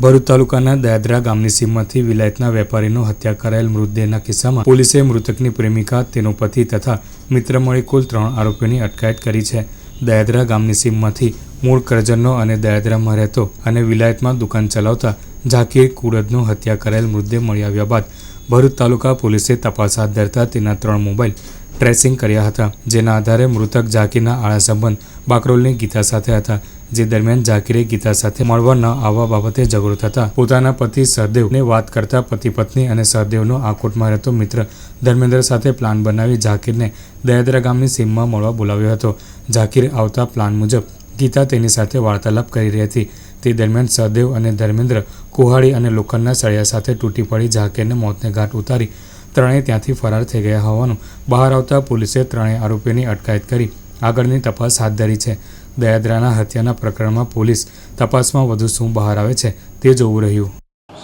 ભરૂચ તાલુકાના દાદરા ગામની સીમમાંથી વિલાયતના વેપારીનો હત્યા કરાયેલ મૃતદેહના કિસ્સામાં પોલીસે મૃતકની પ્રેમિકા, તેનો પતિ તથા મિત્ર મળી કુલ ત્રણ આરોપીઓની અટકાયત કરી છે. દયાદરા ગામની સીમમાંથી મૂળ કરજણનો અને દયાદરામાં રહેતો અને વિલાયતમાં દુકાન ચલાવતા ઝાકીર કુરદનો હત્યા કરાયેલ મૃતદેહ મળી આવ્યા બાદ ભરૂચ તાલુકા પોલીસે તપાસ હાથ ધરતા તેના ત્રણ મોબાઈલ ટ્રેસિંગ કર્યા હતા, જેના આધારે મૃતક ઝાકીરના આળા સંબંધ બાકરોલની ગીતા સાથે હતા. જે દરમિયાન ઝાકીરે ગીતા સાથે મળવા ન આવવા બાબતે ઝઘડો થતા પોતાના પતિ સહદેવને વાત કરતા પતિ પત્ની અને સહદેવનો આકોટમાં રહેતો મિત્ર ધર્મેન્દ્ર સાથે પ્લાન બનાવી ઝાકીરને દયાદરા ગામની સીમમાં મળવા બોલાવ્યો હતો. ઝાકીર આવતા પ્લાન મુજબ ગીતા તેની સાથે વાર્તાલાપ કરી રહી હતી. તે દરમિયાન સહદેવ અને ધર્મેન્દ્ર કુહાડી અને લોખંડના સળિયા સાથે તૂટી પડી ઝાકીરને મોતને ઘાટ ઉતારી ત્રણેય ત્યાંથી ફરાર થઈ ગયા હોવાનું બહાર આવતા પોલીસે ત્રણેય આરોપીની અટકાયત કરી આગળની તપાસ હાથ ધરી છે. દયાદરાના હત્યાના પ્રકરણમાં પોલીસ તપાસમાં વધુ શું બહાર આવે છે તે જોવું રહ્યું.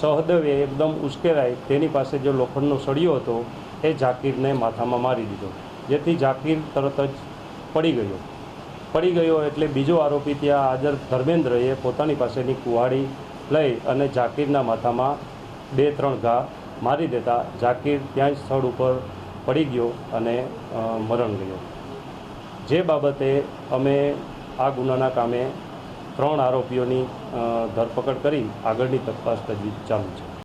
સહદેવે એકદમ ઉશ્કેરાય તેની પાસે જે લોખંડનો સળિયો હતો એ ઝાકીરને માથામાં મારી દીધો, જેથી ઝાકીર તરત જ પડી ગયો. પડી ગયો એટલે બીજો આરોપી ત્યાં હાજર ધર્મેન્દ્રએ પોતાની પાસેની કુહાડી લઈ અને ઝાકીરના માથામાં બે ત્રણ ઘા મારી દેતા ઝાકીર ત્યાં જ સ્થળ ઉપર પડી ગયો અને મરણ ગયો. જે બાબતે અમે આ ગુનાના કામે ત્રણ આરોપીઓની ધરપકડ કરી આગળની તપાસ તજવીજ ચાલુ છે.